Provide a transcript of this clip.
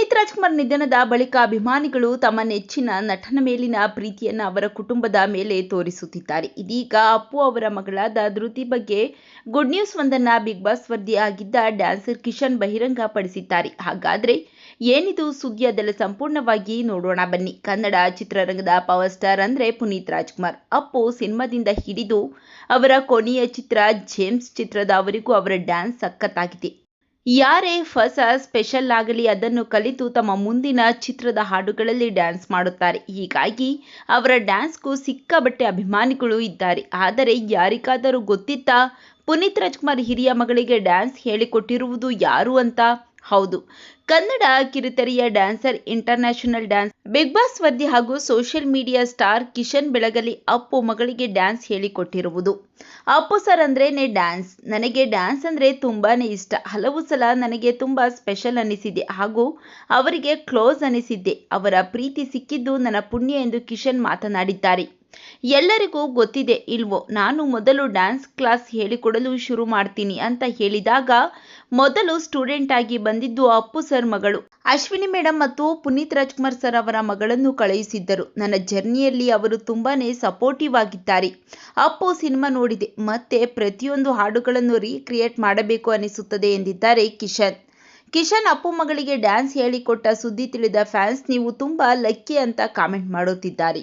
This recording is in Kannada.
ಪುನೀತ್ ರಾಜ್ಕುಮಾರ್ ನಿಧನದ ಬಳಿಕ ಅಭಿಮಾನಿಗಳು ತಮ್ಮ ನೆಚ್ಚಿನ ನಟನ ಮೇಲಿನ ಪ್ರೀತಿಯನ್ನು ಅವರ ಕುಟುಂಬದ ಮೇಲೆ ತೋರಿಸುತ್ತಿದ್ದಾರೆ. ಇದೀಗ ಅಪ್ಪು ಅವರ ಮಗಳಾದ ಧೃತಿ ಬಗ್ಗೆ ಗುಡ್ ನ್ಯೂಸ್ ಒಂದನ್ನ ಬಿಗ್ ಬಾಸ್ ವರದಿಯಾಗಿದ್ದ ಡ್ಯಾನ್ಸರ್ ಕಿಶನ್ ಬಹಿರಂಗ ಪಡಿಸಿದ್ದಾರೆ ಹಾಗಾದ್ರೆ ಏನಿದು ಸುದ್ದಿ ಅದೆಲ್ಲ ಸಂಪೂರ್ಣವಾಗಿ ನೋಡೋಣ ಬನ್ನಿ. ಕನ್ನಡ ಚಿತ್ರರಂಗದ ಪವರ್ ಸ್ಟಾರ್ ಅಂದ್ರೆ ಪುನೀತ್ ರಾಜ್ಕುಮಾರ್. ಅಪ್ಪು ಸಿನಿಮಾದಿಂದ ಹಿಡಿದು ಅವರ ಕೊನೆಯ ಚಿತ್ರ ಜೇಮ್ಸ್ ಚಿತ್ರದವರೆಗೂ ಅವರ ಡ್ಯಾನ್ಸ್ ಸಖತ್ತಾಗಿದೆ. ಯಾರೇ ಹೊಸ ಸ್ಪೆಷಲ್ ಆಗಲಿ ಅದನ್ನು ಕಲಿತು ತಮ್ಮ ಮುಂದಿನ ಚಿತ್ರದ ಹಾಡುಗಳಲ್ಲಿ ಡ್ಯಾನ್ಸ್ ಮಾಡುತ್ತಾರೆ. ಹೀಗಾಗಿ ಅವರ ಡ್ಯಾನ್ಸ್ಗೂ ಸಿಕ್ಕಾಬಟ್ಟೆ ಅಭಿಮಾನಿಗಳು ಇದ್ದಾರೆ. ಆದರೆ ಯಾರಿಗಾದರೂ ಗೊತ್ತಿತ್ತಾ? ಪುನೀತ್ ರಾಜ್ಕುಮಾರ್ ಹಿರಿಯ ಮಗಳಿಗೆ ಡ್ಯಾನ್ಸ್ ಹೇಳಿಕೊಟ್ಟಿರುವುದು ಯಾರು ಅಂತ? ಹೌದು. Kannada ಕಿರುತೆರೆಯ dancer, international dance, Bigg Boss ವರದಿ ಹಾಗೂ social media star Kishan Belagali Appu ಮಗಳಿಗೆ ಡ್ಯಾನ್ಸ್ ಹೇಳಿಕೊಟ್ಟಿರುವುದು. ಅಪ್ಪು ಸರ್ ಅಂದ್ರೇನೆ ಡ್ಯಾನ್ಸ್. ನನಗೆ ಡ್ಯಾನ್ಸ್ ಅಂದ್ರೆ ತುಂಬಾನೇ ಇಷ್ಟ. ಹಲವು ಸಲ ನನಗೆ ತುಂಬಾ ಸ್ಪೆಷಲ್ ಅನಿಸಿದೆ ಹಾಗೂ ಅವರಿಗೆ ಕ್ಲೋಸ್ ಅನಿಸಿದ್ದೆ. ಅವರ ಪ್ರೀತಿ ಸಿಕ್ಕಿದ್ದು ನನ್ನ ಪುಣ್ಯ ಎಂದು ಕಿಶನ್ ಮಾತನಾಡಿದ್ದಾರೆ. ಎಲ್ಲರಿಗೂ ಗೊತ್ತಿದೆ ಇಲ್ವೋ, ನಾನು ಮೊದಲು ಡ್ಯಾನ್ಸ್ ಕ್ಲಾಸ್ ಹೇಳಿಕೊಡಲು ಶುರು ಮಾಡ್ತೀನಿ ಅಂತ ಹೇಳಿದಾಗ ಮೊದಲು ಸ್ಟೂಡೆಂಟ್ ಆಗಿ ಬಂದಿದ್ದು ಅಪ್ಪು ಸರ್ ಮಗಳು. ಅಶ್ವಿನಿ ಮೇಡಮ್ ಮತ್ತು ಪುನೀತ್ ರಾಜ್ಕುಮಾರ್ ಸರ್ ಅವರ ಮಗಳನ್ನು ಕಳುಹಿಸಿದ್ದರು. ನನ್ನ ಜರ್ನಿಯಲ್ಲಿ ಅವರು ತುಂಬಾನೇ ಸಪೋರ್ಟಿವ್ ಆಗಿದ್ದಾರೆ. ಅಪ್ಪು ಸಿನಿಮಾ ನೋಡಿದೆ. ಮತ್ತೆ ಪ್ರತಿಯೊಂದು ಹಾಡುಗಳನ್ನು ರೀಕ್ರಿಯೇಟ್ ಮಾಡಬೇಕು ಅನಿಸುತ್ತದೆ ಎಂದಿದ್ದಾರೆ ಕಿಶನ್. ಕಿಶನ್ ಅಪ್ಪು ಮಗಳಿಗೆ ಡ್ಯಾನ್ಸ್ ಹೇಳಿಕೊಟ್ಟ ಸುದ್ದಿ ತಿಳಿದ ಫ್ಯಾನ್ಸ್ ನೀವು ತುಂಬಾ ಲಕ್ಕಿ ಅಂತ ಕಾಮೆಂಟ್ ಮಾಡುತ್ತಿದ್ದಾರೆ.